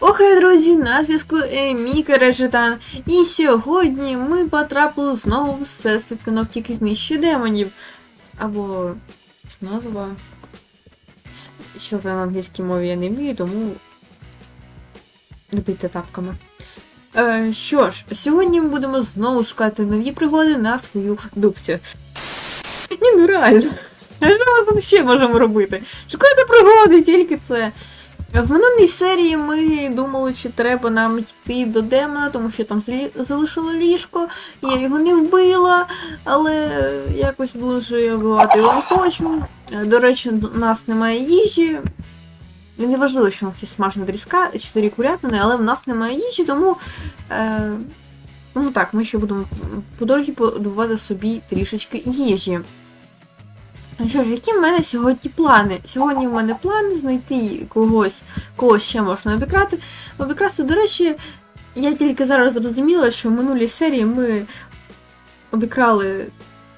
Охай, друзі, на зв'язку Еміка Режетан. І сьогодні ми потрапили знову в всесвіт кнопки знищує демонів. Або назва. Читати на англійській мові я не вмію, тому не бийте тапками. Е, що ж, сьогодні ми будемо знову шукати нові пригоди на свою дубцю. Ні, ну реально. Що ми тут ще можемо робити? Шукати пригоди, тільки це. В минулій серії ми думали, чи треба нам йти до демона, тому що там залишило ліжко, я його не вбила, але якось дуже вбивати його не хочу. Е, До речі, у нас немає їжі. І не важливо, що у нас є смажена тріска, 4 курятини, але в нас немає їжі, тому. Е, ну так, ми ще будемо по дорозі подобувати собі трішечки їжі. Ну що ж, які в мене сьогодні плани? Сьогодні в мене плани знайти когось, кого ще можна обікрати. Обікрасти, до речі, я тільки зараз зрозуміла, що в минулій серії ми обікрали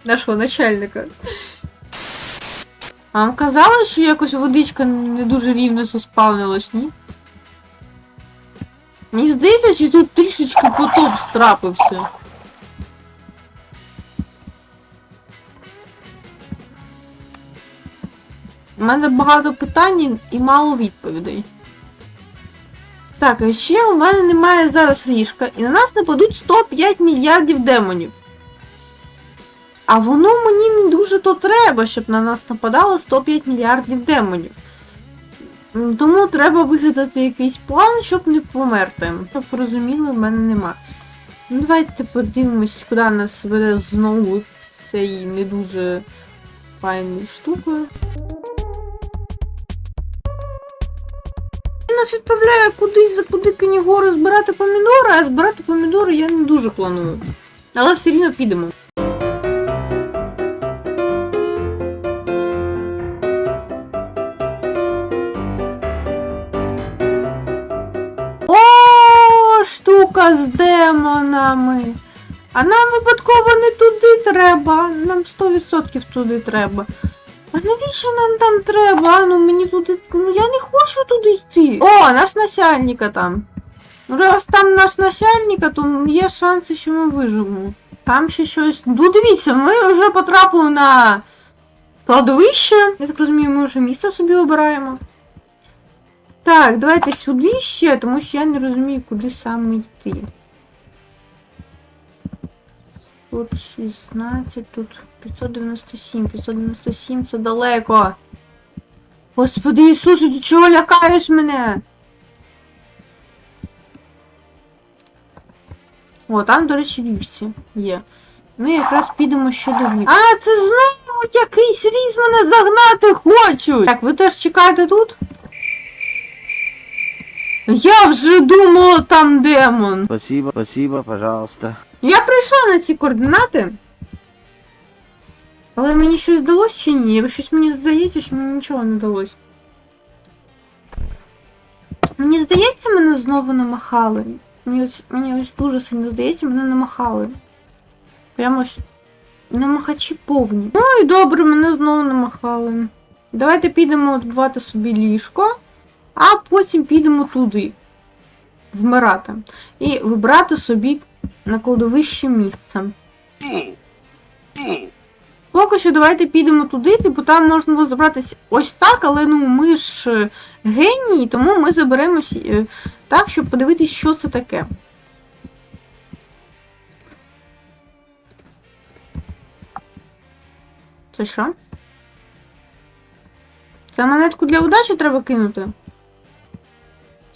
нашого начальника. А вам казали, що якось водичка не дуже рівно заспавнилась, ні? Мені здається, що тут трішечки потоп страпився. У мене багато питань і мало відповідей. Так, а ще у мене немає зараз ліжка, і на нас нападуть 105 мільярдів демонів. А воно мені не дуже то треба, щоб на нас нападало 105 мільярдів демонів. Тому треба вигадати якийсь план, щоб не померти. Щоб розуміли, в мене нема. Ну, давайте подивимось, куди нас веде знову цей не дуже файною штукою. Нас відправляє кудись за куди Канігору збирати помідори, а збирати помідори я не дуже планую. Але все рівно підемо. О, штука з демонами. А нам випадково не туди треба. Нам 100% туди треба. А навіщо нам там треба? Ну мені туди. Ну я не хочу туди йти. О, наш начальника там. Ну, раз там наш начальника, то є шанси, що ми виживемо. Там ще щось. Ну дивіться, ми вже потрапили на кладовище. Я так розумію, ми вже місце собі обираємо. Так, давайте сюди ще, тому що я не розумію, куди саме йти. Тут 16, тут 597, 597 це далеко. Господи Ісусе, ти чого лякаєш мене? О, там, до речі, вівці є. Ми якраз підемо ще до вівці. А, це знову якийсь ліс мене загнати хочуть! Так, ви теж чекаєте тут? Я вже думала, там демон. Спасибо, спасибо, пожалуйста. Я прийшла на ці координати. Але мені щось здалось чи ні? Щось мені здається, що мені нічого не далось. Мені здається, мене знову намахали. Мені ось, мені ось дуже сильно здається, мене намахали. Прямо ось намахачі повні. Ну і добре, мене знову намахали. Давайте підемо відбувати собі ліжко, а потім підемо туди. Вмирати. І вибрати собі на кладовище місце. Поки що давайте підемо туди, типу там можна було забратись ось так, але ну ми ж е, генії, тому ми заберемось е, так, щоб подивитись, що це таке. Це що? Це монетку для удачі треба кинути?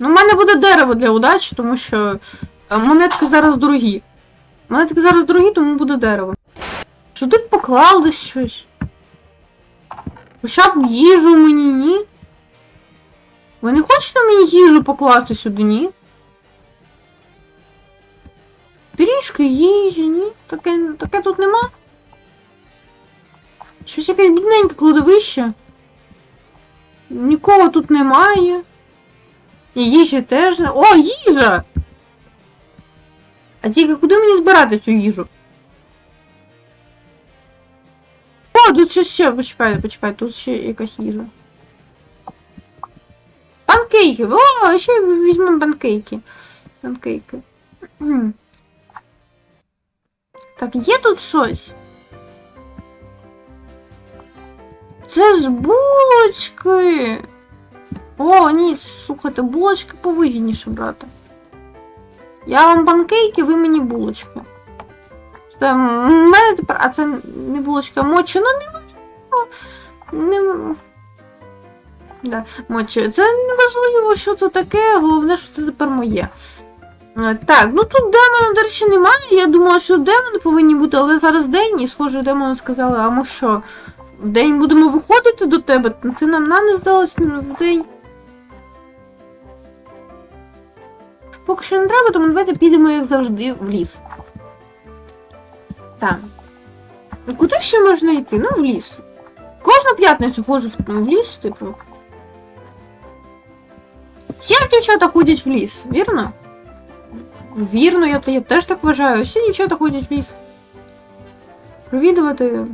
Ну, в мене буде дерево для удачі, тому що е, монетки зараз дорогі. Монетки зараз дорогі, тому буде дерево. Сюди б поклали щось. Хоча б їжу мені, ні? Ви не хочете мені їжу покласти сюди, ні? Трішки їжі, ні? Таке, таке тут нема? Щось якесь бідненьке кладовище. Нікого тут немає. І їжі теж не. О, їжа! А тільки куди мені збирати цю їжу? О, тут ще ще, почекайте, почекайте, тут ще якась їжа. Панкейки. О, ще візьмемо панкейки. Панкейки. Так, є тут щось? Це ж булочки. О, ні, слухайте, булочки повигідніше брати. Я вам панкейки, ви мені булочки. Це мене тепер. А це не булочка, мочі. Ну не важливо. Не... Да, мочі. Це не важливо, що це таке, головне, що це тепер моє. Е, Так, ну тут демона, до речі, немає. Я думала, що демони повинні бути, але зараз день, і схоже, демони сказали, а ми що? В день будемо виходити до тебе? Ти нам на не здалась в день. Поки що не треба, тому давайте підемо, як завжди, в ліс. Так. Ну, Куди ще можна йти? Ну, в ліс. Кожну п'ятницю ходжу в, в ліс, типу. Всі дівчата ходять в ліс, вірно? Вірно, я, я теж так вважаю. Всі дівчата ходять в ліс. Провідувати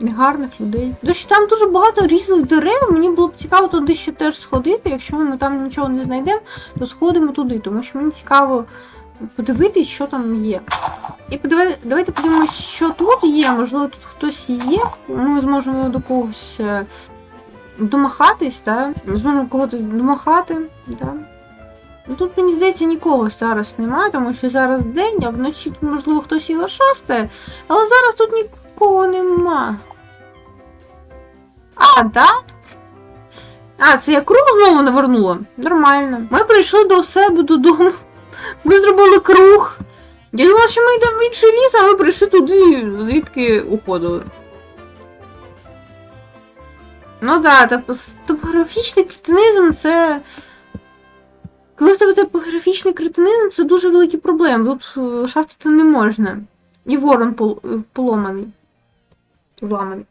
негарних людей. До речі, там дуже багато різних дерев. Мені було б цікаво туди ще теж сходити. Якщо ми там нічого не знайдемо, то сходимо туди, тому що мені цікаво подивитись, що там є. І подиви... давайте подивимось, що тут є. Можливо, тут хтось є. Ми зможемо до когось е, домахатись, так? Зможемо когось домахати. так? Ну тут, мені здається, нікого зараз немає, тому що зараз день, а вночі, можливо, хтось його шастає, але зараз тут нікого нема. А, так? А, це я круг знову навернула. Нормально. Ми прийшли до себе додому. Ми зробили круг. Я думала, що ми йдемо в інший ліс, а ми прийшли туди, звідки уходили. Ну так, да, топографічний кретинизм це. Коли в тебе топографічний кретинизм, це дуже великі проблеми. Тут е, шастати не можна. І ворон пол- е, поломаний. Зламаний.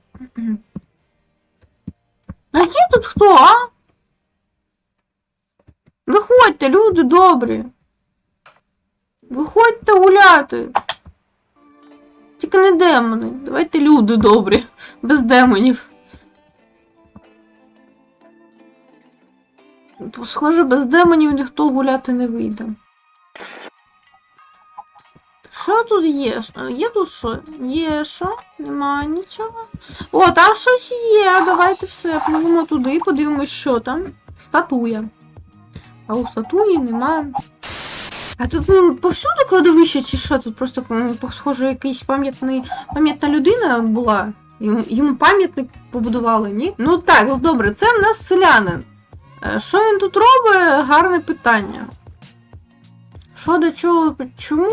А є тут хто, а? Виходьте, люди добрі. Виходьте гуляти. Тільки не демони. Давайте люди добрі, без демонів. Схоже, без демонів ніхто гуляти не вийде. Що тут є? Є тут що? Є що? Немає нічого. О, там щось є. Давайте все, пливемо туди, подивимось, що там. Статуя. А у статуї немає. А тут м, повсюди кладовище чи що? Тут просто схоже, якийсь пам'ятний пам'ятна людина була. Йому, йому пам'ятник побудували, ні? Ну так, ну добре, це в нас селянин. Е, Що він тут робить? Гарне питання. Що до чого, чому?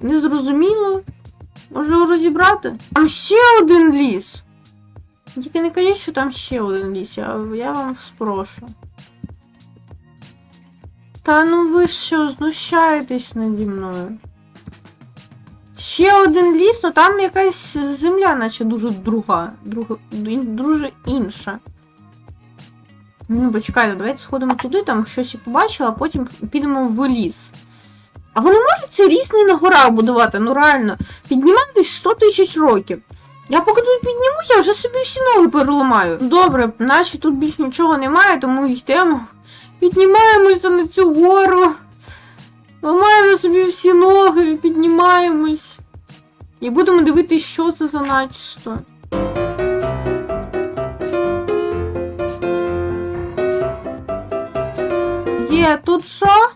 Не зрозуміло. Може його розібрати? Там ще один ліс. Тільки не кажіть, що там ще один ліс, я, я вам спрошу. Та ну ви що, знущаєтесь наді мною? Ще один ліс, ну там якась земля, наче дуже друга, друга дуже інша. Ну, почекайте, давайте сходимо туди, там щось і побачила, а потім підемо в ліс. А вони можуть ці різні на горах будувати, ну реально. Підніматись 100 тисяч років. Я поки тут піднімуся, я вже собі всі ноги переламаю. Добре, наче тут більш нічого немає, тому йдемо. Піднімаємося на цю гору. Ламаємо собі всі ноги, піднімаємось. І будемо дивитися, що це за начисто. Є, тут що?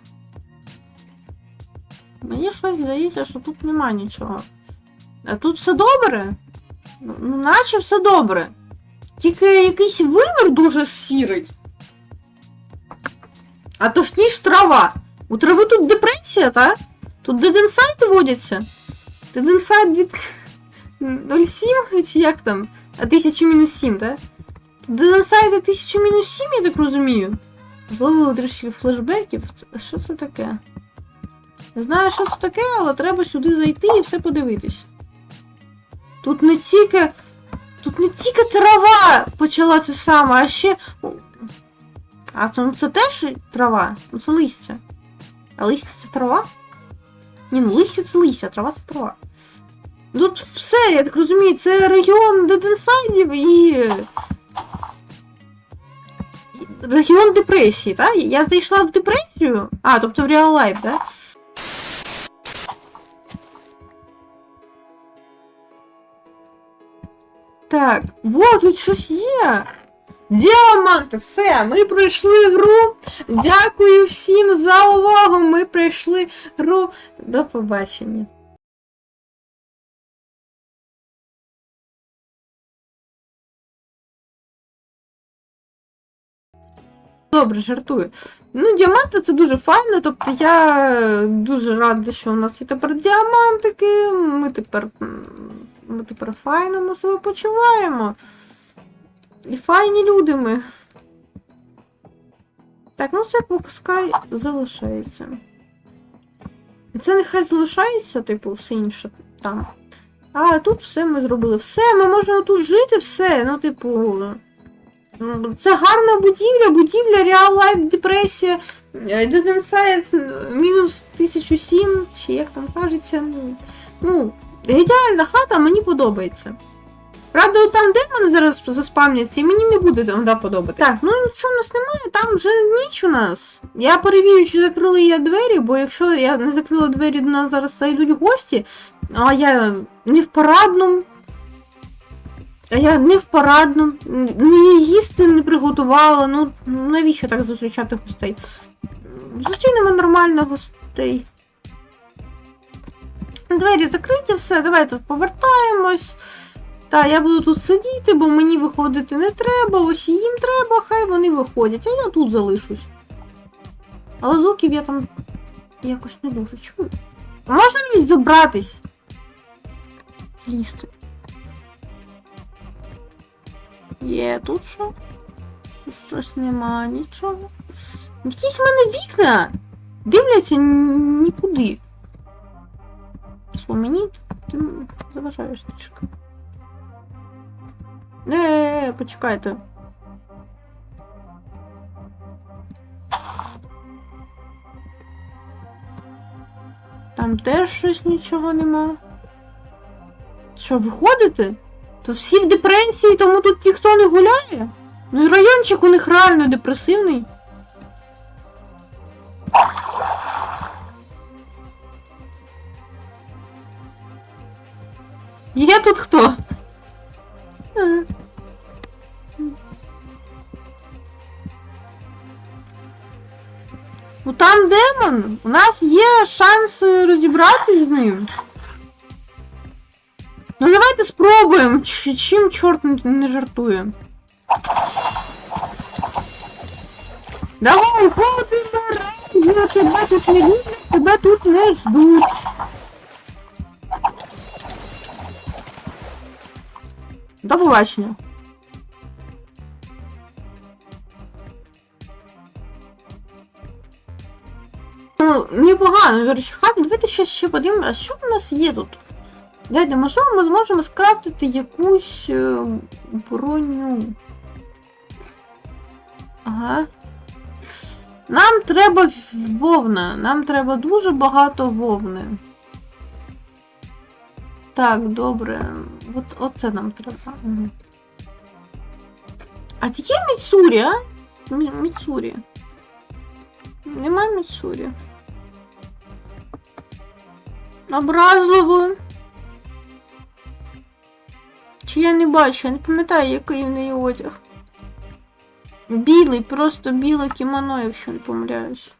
Мені щось здається, що тут нема нічого. А тут все добре? Ну, ну, наче все добре. Тільки якийсь вимір дуже сірий. А точніше трава. У трави тут депресія, так? Тут дединсайти водяться. Дединсайт від 0,7 чи як там? А 1000 мінус 7, так? Тут дединсайти 1000 мінус 7, я так розумію. Зловили трішки флешбеків. Що це таке? Не знаю, що це таке, але треба сюди зайти і все подивитись. Тут не тільки. Тут не тільки трава почала це саме, а ще. А це, ну, це теж трава? Ну це листя. А листя це трава? Ні, ну листя це листя, а трава це трава. Тут все, я так розумію, це регіон дединсайдів і. регіон депресії, так? Я зайшла в депресію? А, тобто в реал лайф, так? Так, вот тут щось є. Діаманти, все, ми пройшли гру. Дякую всім за увагу. Ми пройшли гру. До побачення. Добре, жартую. Ну, діаманти це дуже файно, тобто я дуже рада, що у нас є тепер діамантики. Ми тепер, ми тепер файно ми себе почуваємо. І файні люди ми. Так, ну це пускай залишається. Це нехай залишається, типу, все інше там. А тут все ми зробили. Все, ми можемо тут жити, все. Ну, типу. Це гарна будівля, будівля Real Life депресія. е, Dead Inside мінус 1007, чи як там кажеться. Ну, ну, ідеальна хата, мені подобається. Правда, там демони зараз заспавняться, і мені не буде там да, подобати. Так, ну нічого в нас немає, там вже ніч у нас. Я перевірю, чи закрили я двері, бо якщо я не закрила двері, до нас зараз зайдуть гості, а я не в парадному. А я не в парадному, ні їсти не приготувала. Ну навіщо так зустрічати гостей? Зустрінемо нормально гостей. Двері закриті, все, давайте повертаємось. Та, я буду тут сидіти, бо мені виходити не треба, ось їм треба, хай вони виходять, а я тут залишусь. Але звуків я там якось не дуже чую. Можна мені забратись? Лізти. Є тут що? Щось нема, нічого. Якісь в мене вікна дивляться нікуди. Що ти заважаєш трішки. Е, почекайте. Там теж щось нічого нема. Що, виходите? Тут всі в депресії, тому тут ніхто не гуляє. Ну і райончик у них реально депресивний. Тут хто? Ну там демон. У нас є шанс е, розібратись з ним. Ну давайте спробуємо. Чим чорт не- жартує. Давай, ходимо, я тебе бачиш не тебе тут не ждуть. До побачення. Ну, непогано, до речі, хата. Давайте ще, ще подивимося, що в нас є тут? Дайте, можливо, ми зможемо скрафтити якусь е, броню. Ага. Нам треба вовна. Нам треба дуже багато вовни. Так, добре. От, оце нам треба. Угу. А є Міцурі, а? Мі- Міцурі. Нема Міцурі. Образливо. Чи я не бачу, я не пам'ятаю, який в неї одяг. Білий, просто біле кімоно, якщо не помиляюсь.